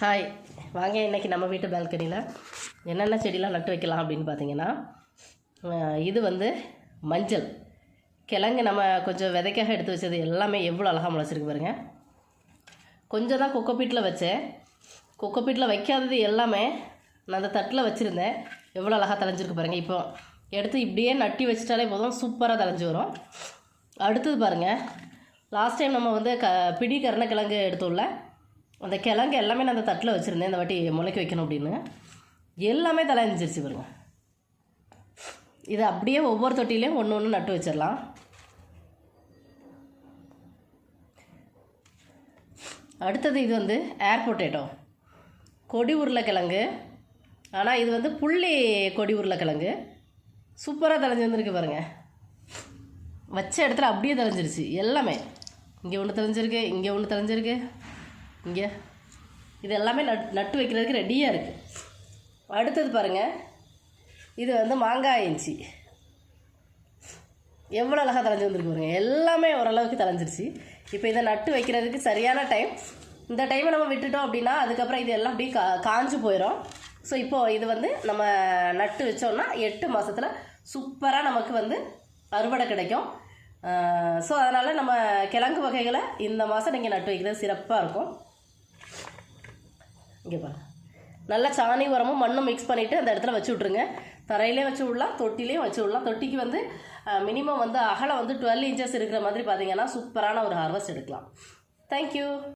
Hi வாங்க இன்னைக்கு நம்ம வீட்டு பால்கனியில் என்னென்ன செடிலாம் நட்டு வைக்கலாம் அப்படின்னு பார்த்தீங்கன்னா இது வந்து மஞ்சள். கிழங்கு நம்ம கொஞ்சம் விதைக்காக எடுத்து வச்சது எல்லாமே எவ்வளோ அழகாக முளைச்சிருக்கு பாருங்கள் கொஞ்சம் தான் கொக்கோப்பீட்டில் வச்சேன். கொக்கோப்பீட்டில் வைக்காதது எல்லாமே நான் அந்த தட்டில் வச்சுருந்தேன். எவ்வளோ அழகாக தலைஞ்சிருக்கு பாருங்கள் இப்போ எடுத்து இப்படியே நட்டி வச்சிட்டாலே போதும் சூப்பராக தலைஞ்சு வரும். அடுத்தது பாருங்கள் லாஸ்ட் டைம் நம்ம வந்து க பிடி கருணக்கிழங்கு எடுத்தோம்ல அந்த கிழங்கு எல்லாமே நான் அந்த தட்டில் வச்சுருந்தேன். இந்த வாட்டி முளைக்க வைக்கணும் அப்படின்னு. எல்லாமே தலைஞ்சிருச்சு பாருங்க. இது அப்படியே ஒவ்வொரு தொட்டிலையும் ஒன்று ஒன்று நட்டு வச்சிடலாம். அடுத்தது இது வந்து ஏர் பொட்டேட்டோ கொடி உருளைக்கிழங்கு. ஆனால் இது வந்து புள்ளி கொடி உருளைக்கிழங்கு. சூப்பராக தலைஞ்சு வந்திருக்கு பாருங்கள் வச்ச இடத்துல அப்படியே தெளிஞ்சிருச்சு எல்லாமே. இங்கே ஒன்று தெளிஞ்சிருக்கு இங்கே ஒன்று தெளிஞ்சிருக்கு இங்கே. இது எல்லாமே நட் நட்டு வைக்கிறதுக்கு ரெடியாக இருக்குது அடுத்தது பாருங்கள் இது வந்து மாங்காய் இஞ்சி. எவ்வளோ அழகாக தலைஞ்சு வந்துருக்கு பாருங்க. எல்லாமே ஓரளவுக்கு தலைஞ்சிருச்சு இப்போ இதை நட்டு வைக்கிறதுக்கு சரியான டைம் இந்த டைமை நம்ம விட்டுட்டோம் அப்படின்னா அதுக்கப்புறம் இது எல்லாம் அப்படியே கா காஞ்சு போயிடும் ஸோ இப்போது இது வந்து நம்ம நட்டு வச்சோம்னா எட்டு மாதத்தில் சூப்பராக நமக்கு வந்து அறுவடை கிடைக்கும். ஸோ அதனால் நம்ம கிழங்கு வகைகளை இந்த மாதம் நீங்கள் நட்டு வைக்கிறது சிறப்பாக இருக்கும். இங்கே பாருங்க நல்லா சாணி உரமும் மண்ணும் மிக்ஸ் பண்ணிவிட்டு அந்த இடத்துல வச்சு விட்ருங்க தரையிலே வச்சு விடலாம் தொட்டிலையும் வச்சு விடலாம். தொட்டிக்கு வந்து மினிமம் வந்து அகலம் வந்து டுவெல் இன்ச்சஸ் இருக்கிற மாதிரி பார்த்தீங்கன்னா சூப்பரான ஒரு ஹார்வெஸ்ட் எடுக்கலாம். தேங்க்யூ